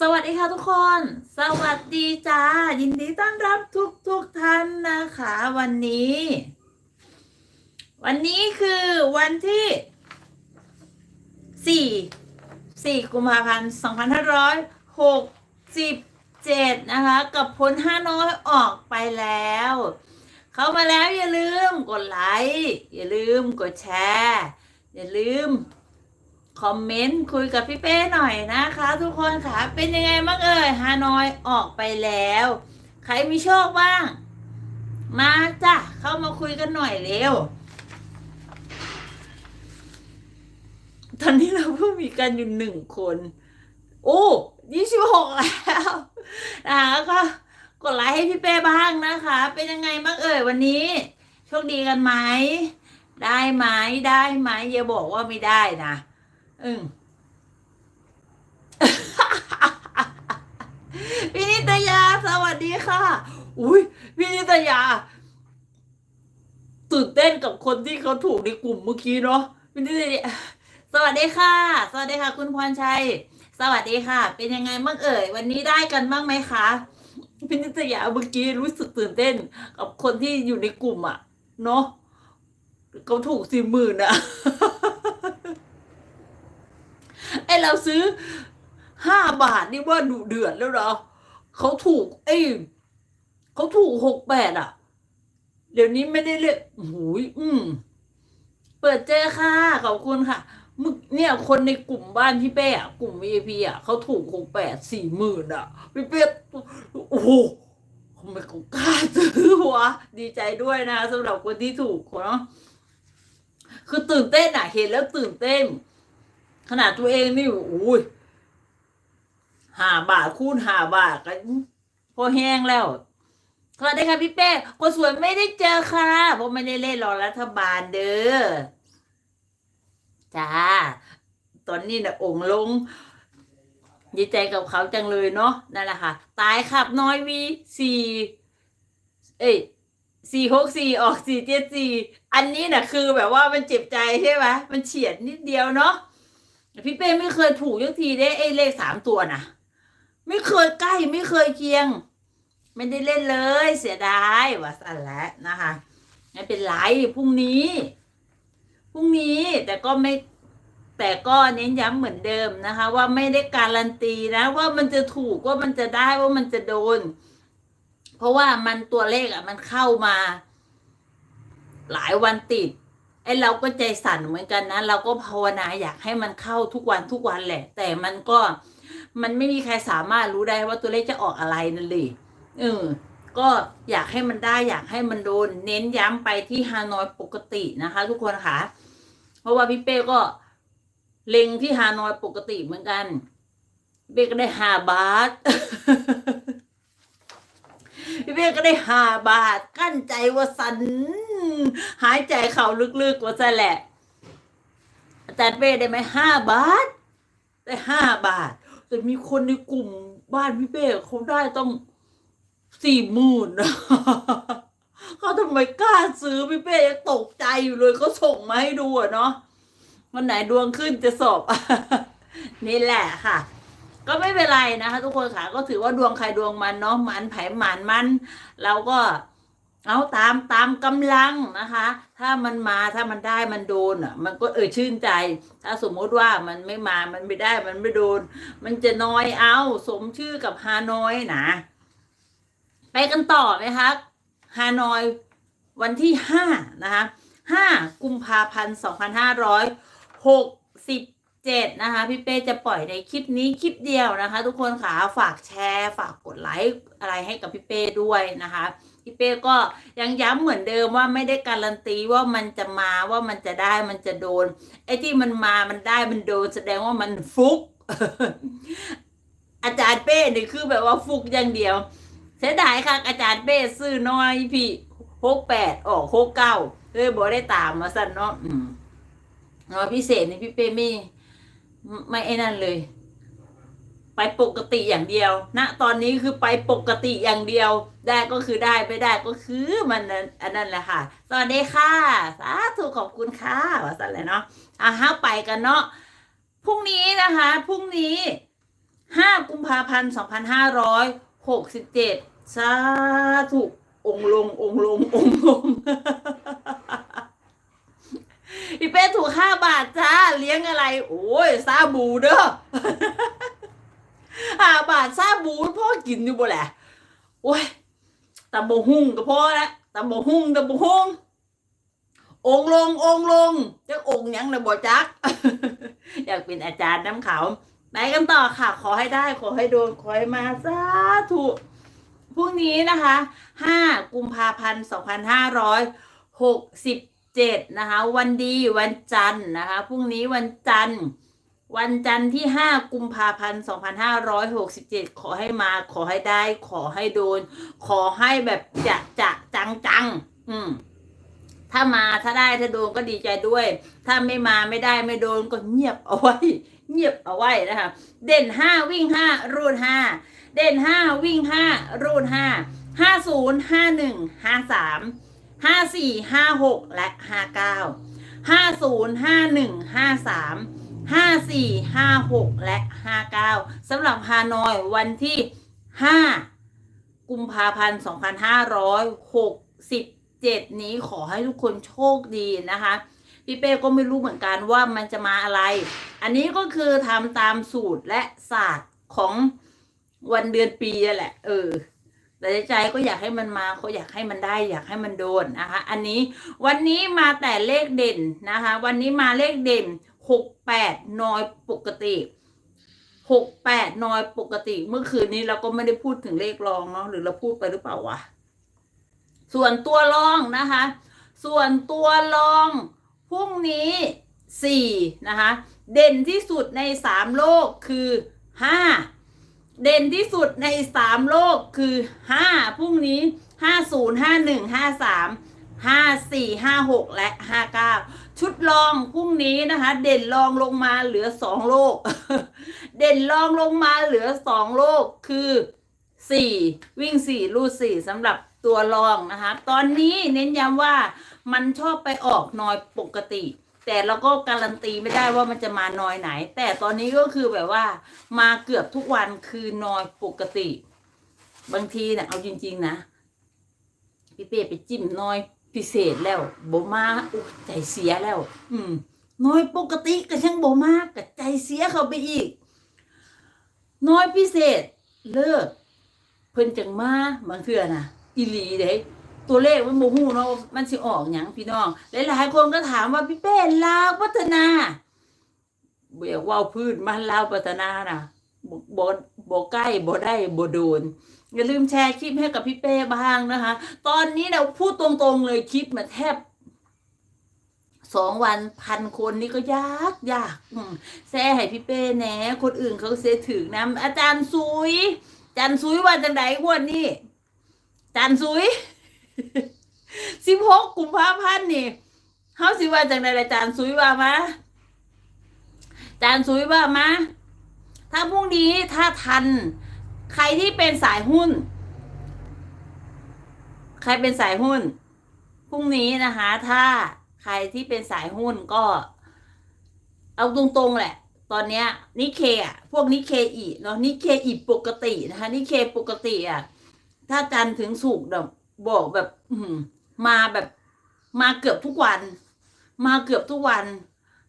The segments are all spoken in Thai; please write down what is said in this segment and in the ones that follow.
สวัสดีค่ะทุกคน สวัสดีจ้า ยินดีต้อนรับทุกทุกท่านนะคะ วันนี้ วันนี้คือวันที่สี่สี่กุมภาพันธ์สองพันห้าร้อยหกสิบเจ็ดนะคะ กับผลห้าน้อยออกไปแล้ว เข้ามาแล้วอย่าลืมกดไลค์ อย่าลืมกดแชร์ อย่าลืม คอมเมนต์คุยกับพี่เป้หน่อยนะคะ ทุกคนค่ะเป็นยังไงบ้างเอ่ยฮานอยออกไปแล้ว ใครมีโชคบ้าง มาจ้ะเข้ามาคุยกันหน่อยเร็ว ตอนนี้เราเพิ่งมีกันอยู่หนึ่งคน โอ้ยี่สิบหกแล้วนะคะก็กดไลค์ให้พี่เป้บ้างนะคะ เป็นยังไงบ้างเอ่ยวันนี้ โชคดีกันไหม ได้ไหมได้ไหมอย่าบอกว่าไม่ได้นะ อืมพี่นิตยาสวัสดีค่ะ อุ้ยพี่นิตยาตื่นเต้นกับคนที่เขาถูกในกลุ่มเมื่อกี้เนาะพี่นิตยาสวัสดีค่ะ สวัสดีค่ะ คุณพรชัย สวัสดีค่ะ เป็นยังไงบ้างเอ่ย วันนี้ได้กันบ้างไหมคะพี่นิตยาเมื่อกี้รู้สึกตื่นเต้น กับคนที่อยู่ในกลุ่มอะเนาะเขาถูกสี่หมื่นอะ เราซื้อห้าบาทนี่ว่าดุเดือดแล้วเหรอเขาถูกเอ้เขาถูกหกแปดอะ เดี๋ยวนี้ไม่ได้เรียกหูยอืม เปิดเจอค่ะขอบคุณค่ะมึกเนี่ยคนในกลุ่มบ้านพี่เป้อะกลุ่ม VIP อะเขาถูกหกแปดสี่หมื่นอะพี่เป้โอ้โหทำไมเขากล้าซื้อวะดีใจด้วยนะสำหรับคนที่ถูกเนาะคือตื่นเต้นอะ เห็นแล้วตื่นเต้น ขนาดตัวเองนี่อุ้ยห้าบาทคูณห้าบาทกันพอแห้งแล้วสวัสดีค่ะพี่เป้คนสวยไม่ได้เจอค่ะเพราะไม่ได้เล่นรอรัฐบาลเด้อจ้า ตอนนี้นะองค์ลง ดีใจกับเขาจังเลยเนาะนั่นแหละค่ะ ตายขับน้อยวีสี่เอ้ยสี่หกสี่ออกสี่เจ็ดสี่อันนี้น่ะคือแบบว่ามันเจ็บใจใช่ไหมมันเฉียดนิดเดียวเนาะ พี่เป้ไม่เคยถูกยักทีได้ไอ้เลขสามตัวนะไม่เคยใกล้ไม่เคยเคียง ไม่ได้เล่นเลยเสียดายว่าสั่นแล้วนะคะไม่เป็นไรพรุ่งนี้พรุ่งนี้แต่ก็ไม่แต่ก็เน้นย้ำเหมือนเดิมนะคะ ว่าไม่ได้การันตีนะ ว่ามันจะถูกว่ามันจะได้ว่ามันจะโดน เพราะว่ามันตัวเลขอะ มันเข้ามา หลายวันติด ไอเราก็ใจสั่นเหมือนกันนะ เราก็ภาวนาอยากให้มันเข้าทุกวันทุกวันแหละ แต่มันก็มันไม่มีใครสามารถรู้ได้ว่าตัวเลขจะออกอะไรนั่นเลยเออก็อยากให้มันได้อยากให้มันโดน เน้นย้ำไปที่ฮานอยปกตินะคะ ทุกคนค่ะ เพราะว่าพี่เป้ก็เล็งที่ฮานอยปกติเหมือนกันเป้ก็ได้หาบาท พี่เป้ก็ได้ห้าบาท กั้นใจว่าสัน หายใจเข่าลึกๆว่าซะแหละ อาจารย์เป้ได้ไหมห้าบาท ได้ห้าบาท แต่มีคนในกลุ่มบ้านพี่เป้เขาได้ต้องสี่หมื่นเขาทำไมกล้าซื้อพี่เป้ยังตกใจอยู่เลยเขาส่งมาให้ดูอะเนาะวันไหนดวงขึ้นจะสอบ นี่แหละค่ะ ก็ไม่เป็นไรนะคะ ทุกคนค่ะก็ถือว่าดวงใครดวงมันเนาะมันไผ่หมันมันเราก็เอาตามตามกำลังนะคะ ถ้ามันมาถ้ามันได้มันโดนอะ มันก็เออชื่นใจ ถ้าสมมติว่ามันไม่มามันไม่ได้มันไม่โดน มันจะน้อยเอาสมชื่อกับฮานอยนะไปกันต่อไหมคะฮานอยวันที่ห้านะคะห้ากุมภาพันธ์สองพันห้าร้อยหกสิบ เจ็ดนะคะ พี่เป้จะปล่อยในคลิปนี้คลิปเดียวนะคะ ทุกคนค่ะฝากแชร์ ฝากกดไลค์อะไรให้กับพี่เป้ด้วยนะคะพี่เป้ก็ยังย้ำเหมือนเดิมว่าไม่ได้การันตีว่ามันจะมาว่ามันจะได้มันจะโดน ไอ้ที่มันมามันได้มันโดนแสดงว่ามันฟุก อาจารย์เป้นี่คือแบบว่าฟุกอย่างเดียว เสียดายค่ะ อาจารย์เป้ซื้อน้อยพี่หกแปดออกหกเก้าเลยบอกได้ตามมาสั่นเนาะเนาะพิเศษนี่พี่เป้ไม่ ไม่ไอ้นั่นเลย ไปปกติอย่างเดียวณนะตอนนี้คือไปปกติอย่างเดียว ได้ก็คือได้ไม่ได้ก็คือมันนั้นอันนั้นแหละค่ะสวัสดีค่ะ สาธุขอบคุณค่ะว่าสันเลยเนาะอะห้าไปกันเนาะพรุ่งนี้นะคะพรุ่งนี้ห้ากุมภาพันธ์สองพันห้าร้อยหกสิบเจ็ดสาธุองลงองลงองลง พี่เป้ถูกห้าบาทจ้า เลี้ยงอะไร โอ้ยซาบูเด้อห้าบาทซาบูพ่อกินอยู่บ่แหละโอ้ยตำบหุ่งก็พอละตำบหุ่งตำบหุ่งองลงองลงจักองยังนะบ่จัก อยากเป็นอาจารย์น้ำขาวไปกันต่อค่ะ ขอให้ได้ ขอให้โดนขอให้มาสาธุพรุ่งนี้นะคะ 5 กุมภาพันธ์ 2,560 7 นะคะ วันดีวันจันทร์นะคะพรุ่งนี้วันจันทร์ วันจันทร์ที่ 5 กุมภาพันธ์ 2567 ขอให้มาขอให้ได้ ขอให้โดน ขอให้แบบจะจะจังจังอืมถ้ามาถ้าได้ถ้าโดนก็ดีใจด้วย ถ้าไม่มาไม่ได้ไม่โดนก็เงียบเอาไว้ เงียบเอาไว้นะคะ เด่นห้าวิ่งห้ารูดห้าเด่นห้าวิ่งห้ารูดห้าห้าศูนย์ ห้าสี่ห้าหกและห้าเก้าห้าศูนย์ห้าหนึ่งห้าสามห้าสี่ห้าหกและห้าเก้าสำหรับฮานอยวันที่ห้ากุมภาพันธ์สองพันห้าร้อยหกสิบเจ็ดนี้ขอให้ทุกคนโชคดีนะคะพี่เป้ก็ไม่รู้เหมือนกันว่ามันจะมาอะไร อันนี้ก็คือทำตามสูตรและศาสตร์ของวันเดือนปีนั่แหละ เออ แต่ในใจก็อยากให้มันมาเขาอยากให้มันได้ อยากให้มันโดนนะคะ อันนี้วันนี้มาแต่เลขเด่นนะคะ วันนี้มาเลขเด่นหกแปดน้อยปกติหกแปดน้อยปกติ เมื่อคืนนี้เราก็ไม่ได้พูดถึงเลขรองเนาะหรือเราพูดไปหรือเปล่าวะส่วนตัวรองนะคะ ส่วนตัวรองพรุ่งนี้สี่นะคะ เด่นที่สุดในสามโลกคือห้า เด่นที่สุดในสามโลกคือห้าพรุ่งนี้ห้าศูนย์ห้าหนึ่งห้าสามห้าสี่ห้าหกและห้าเก้าชุดรองพรุ่งนี้นะคะ เด่นรองลงมาเหลือสองโลก เด่นรองลงมาเหลือสองโลกคือสี่วิ่งสี่ลูสี่สำหรับตัวรองนะคะ ตอนนี้เน้นย้ำว่ามันชอบไปออกน้อยปกติ แต่เราก็การันตีไม่ได้ว่ามันจะมาน้อยไหน แต่ตอนนี้ก็คือแบบว่า มาเกือบทุกวันคือนอยปกติ บางทีเนี่ยเอาจริง ๆ นะพี่เป้ไปจิ้มน้อยพิเศษแล้วโบมาอุ๊ยใจเสียแล้ว อืมน้อยปกติก็ช่างโบมากกับใจเสียเขาไปอีก น้อยพิเศษ เลิก เพิ่นจังมาบางเทื่อนะอีหลีเด้ ตัวเลขมันโมหูเนาะมันสิออกหยังพี่น้อง หลายๆคนก็ถามว่าพี่เป้ลาวพัฒนาเบียกว่าพืชมันลาวพัฒนานะบ่บ่บ่ใกล้บ่ได้บโดน อย่าลืมแชร์คลิปให้กับพี่เป้บ้างนะคะ ตอนนี้เราพูดตรงๆเลยคลิปมาแทบสองวันพันคนนี่ก็ยากยากแซ่ให้พี่เป้แหน่คนอื่นเขาเสียถึงนะอาจารย์ซุยอาจารย์ซุยว่าจังไดงวดนี้อาจารย์ซุย สิบหกกุมภาพันธ์นี่เฮาสิว่าจังไดอาจารย์ซุยว่ามาอาจารย์ซุยว่ามาถ้าพรุ่งนี้ถ้าทัน ใครที่เป็นสายหุ้น ใครเป็นสายหุ้นพรุ่งนี้นะคะ ถ้าใครที่เป็นสายหุ้นก็ เอาตรงๆแหละ ตอนเนี้ยนิเคอะพวกนิเคอีเนาะนิเคอีปกตินะคะนิเคปกติอะถ้าจันถึงสุกร์แบบ บอกแบบอืมาแบบมาเกือบทุกวัน มาเกือบทุกวัน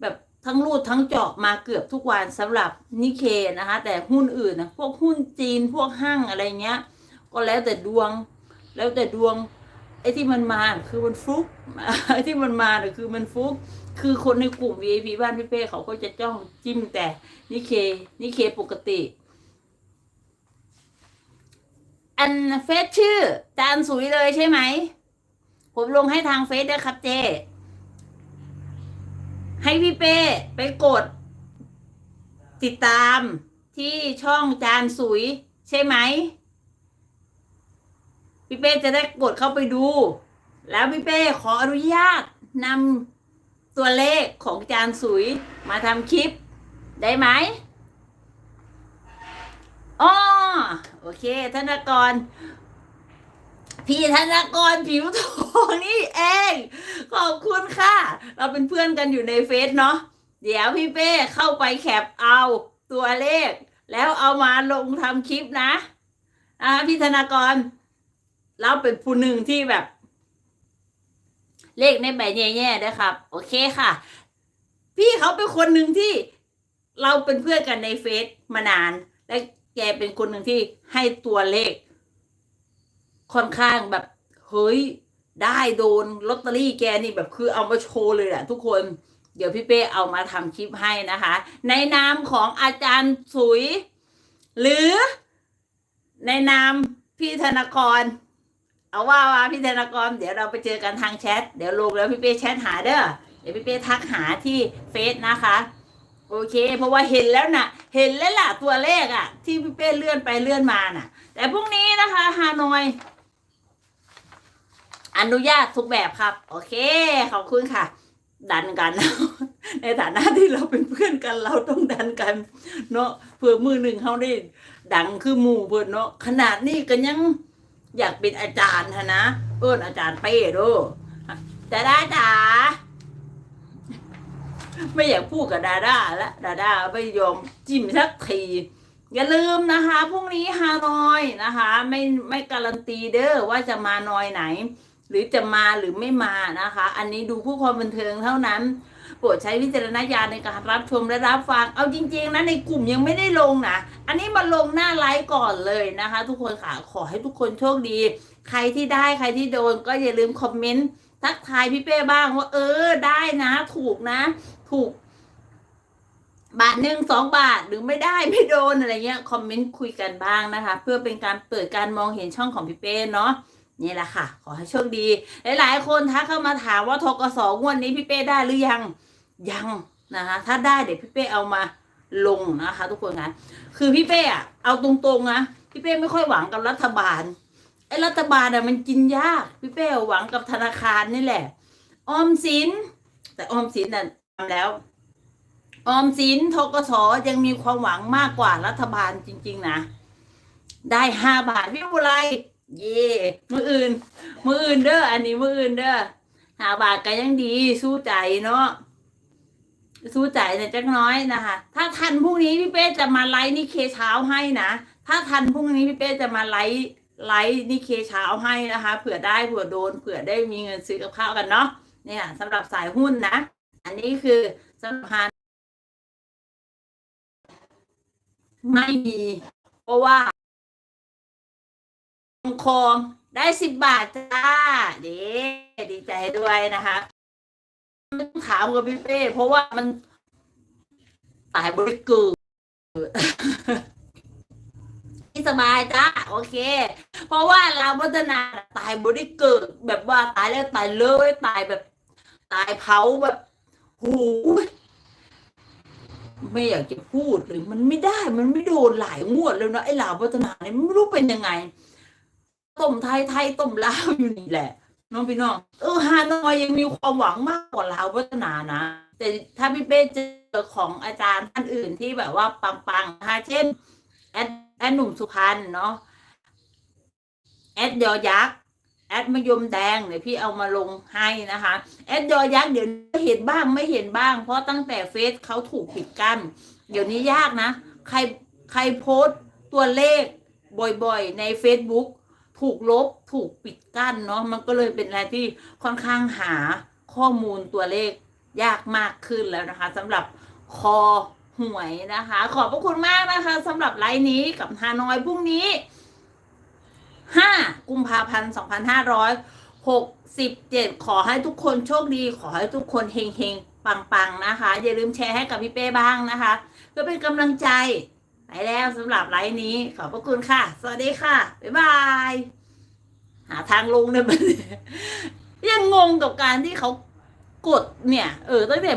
แบบทั้งรูดทั้งเจาะมาเกือบทุกวันสำหรับนิเคนะคะ แต่หุ้นอื่นนะพวกหุ้นจีนพวกห้างอะไรเงี้ย ก็แล้วแต่ดวง แล้วแต่ดวง ไอ้ที่มันมาคือมันฟลุกไอ้ที่มันมาเนี่ยคือมันฟลุก คือคนในกลุ่ม VIP บ้านพี่เป้เขาก็จะจ้องจิ้มแต่นิเคนิเคปกติ อันเฟซชื่อจานสุยเลยใช่ไหม ผมลงให้ทางเฟซด้วยครับเจ ให้พี่เป้ไปกด ติดตามที่ช่องจานสุยใช่ไหม พี่เป้จะได้กดเข้าไปดู แล้วพี่เป้ขออนุญาตนำตัวเลขของจานสุยมาทำคลิปได้ไหม อ๋อโอเค ธนกร พี่ธนกรผิวทองนี่เอง ขอบคุณค่ะ เราเป็นเพื่อนกันอยู่ในเฟซเนาะเดี๋ยวพี่เป้เข้าไปแคปเอาตัวเลข แล้วเอามาลงทำคลิปนะ อ่าพี่ธนากร เราเป็นผู้หนึ่งที่แบบ เลขในใบแย่ๆนะครับ โอเคค่ะ พี่เขาเป็นคนหนึ่งที่เราเป็นเพื่อนกันในเฟซมานานและ แกเป็นคนหนึ่งที่ให้ตัวเลข ค่อนข้างแบบเฮ้ยได้โดนลอตเตอรี่แกนี่แบบคือเอามาโชว์เลยแหละทุกคน เดี๋ยวพี่เป้เอามาทำคลิปให้นะคะ ในนามของอาจารย์สุย หรือในนามพี่ธนกร เอาว่าว่าพี่ธนกร เดี๋ยวเราไปเจอกันทางแชท เดี๋ยวลงแล้วพี่เป้แชทหาเด้อเดี๋ยวพี่เป้ทักหาที่เฟซนะคะ โอเค เพราะว่าเห็นแล้วนะ่ะ เห็นแล้วล่ะตัวเลขอะที่พี่เป้เลื่อนไปเลื่อนมาน่ะ แต่พรุ่งนี้นะคะฮานอย อนุญาตทุกแบบครับ โอเค ขอบคุณค่ะ ดันกัน ในฐานะที่เราเป็นเพื่อนกันเราต้องดันกัน เนาะเพื่อมือหนึ่งเขาได้ดังคือหมู่เพื่อนเนาะขนาดนี้ก็ยังอยากเป็นอาจารย์ฮะนะ เอิ้นอาจารย์เป้โดดาด้จ๋า ไม่อยากพูดกับดาด้าละดาด้าไม่ยอมจิ้มสักที อย่าลืมนะคะพรุ่งนี้ฮานอยนะคะ ไม่ไม่การันตีเด้อว่าจะมานอยไหน หรือจะมาหรือไม่มานะคะ อันนี้ดูผู้ความบันเทิงเท่านั้นโปรดใช้วิจารณญาณในการรับชมและรับฟัง เอาจริงๆนะในกลุ่มยังไม่ได้ลงนะ อันนี้มาลงหน้าไลฟ์ก่อนเลยนะคะ ทุกคนค่ะ ขอให้ทุกคนโชคดี ใครที่ได้ใครที่โดนก็อย่าลืมคอมเมนต์ทักทายพี่เป้บ้างว่าเออได้นะ ถูกนะ ถูก บาทหนึ่งสองบาทหรือไม่ได้ไม่โดนอะไรเงี้ยคอมเมนต์คุยกันบ้างนะคะ เพื่อเป็นการเปิดการมองเห็นช่องของพี่เป้เนาะนี่แหละค่ะ ขอให้โชคดี หลาย ๆ คนทักเข้ามาถามว่าทกสงวดนี้พี่เป้ได้หรือยังยังนะคะถ้าได้เดี๋ยวพี่เป้เอามาลงนะคะ ทุกคนคะคือพี่เป้อะเอาตรงๆนะพี่เป้ไม่ค่อยหวังกับรัฐบาลไอ้รัฐบาลอะมันกินยากพี่เป้หวังกับธนาคารนี่แหละ ออมสิน แต่ออมสินน่ะ แล้ว ออมสินทกสยังมีความหวังมากกว่ารัฐบาลจริง ๆ นะ ได้ห้าบาทพี่บุไรเย่มืออื่น มืออื่นเด้ออันนี้มืออื่นเด้อห้าบาทก็ยังดีสู้ใจเนาะสู้ใจแต่จักน้อยนะคะ ถ้าทันพรุ่งนี้พี่เป้จะมาไลฟ์นี่เคเช้าให้นะถ้าทันพรุ่งนี้พี่เป้จะมาไลฟ์ไลฟ์นี่เคเช้าให้นะคะเผื่อได้เผื่อโดนเผื่อได้มีเงินซื้อกับข้าวกันเนาะเนี่ยสำหรับสายหุ้นนะ อันนี้คือสำหรับฮานไม่มี เพราะว่าคองได้สิบบาทจ้าด้ดีใจด้วยนะคะไม่ต้องถามกับพี่เป้เพราะว่ามันตายบริกิดที่สบายจ้าโอเค เพราะว่าเราพัฒนาตายบริกิดแบบว่าตายแล้วตายเลยตายแบบ ตายเผาแบบ หูไม่อยากจะพูดเลยมันไม่ได้ มันไม่โดนหลายงวดแล้วนะไอ้ลาวพัฒนาเนี่ยไม่รู้เป็นยังไงต้มไทยไทยต้มลาวอยู่นี่แหละ น้องพี่น้องเออฮานอยยังมีความหวังมากกว่าลาวพัฒนานะ แต่ถ้าพี่เป้เจอของอาจารย์ท่านอื่นที่แบบว่าปังๆนะคะเช่นแอดแอดหนุ่มสุพรรณเนาะแอดยอยักษ์ แอดมยมแดงเดี๋ยวพี่เอามาลงให้นะคะ แอดยอยักษ์เดี๋ยวเห็นบ้างไม่เห็นบ้าง เพราะตั้งแต่เฟซเขาถูกปิดกั้น เดี๋ยวนี้ยากนะ ใครใครโพสต์ตัวเลขบ่อยๆ ใน Facebook ถูกลบถูกปิดกั้นเนาะมันก็เลยเป็นอะไรที่ค่อนข้างหาข้อมูลตัวเลขยากมากขึ้นแล้วนะคะสำหรับคอหวยนะคะ ขอบพระคุณมากนะคะสำหรับไลฟ์นี้กับฮานอยพรุ่งนี้ 5 กุมภาพันธ์ 2567 ขอให้ทุกคนโชคดี ขอให้ทุกคนเฮงเฮงปังปังๆ นะคะ อย่าลืมแชร์ให้กับพี่เป้บ้างนะคะ เพื่อเป็นกำลังใจ ไปแล้วสำหรับไลฟ์นี้ ขอบพระคุณค่ะ สวัสดีค่ะ บ๊ายบาย หาทางลงเนี่ยมันยังงงกับการที่เขากดเนี่ย เออตั้งแต่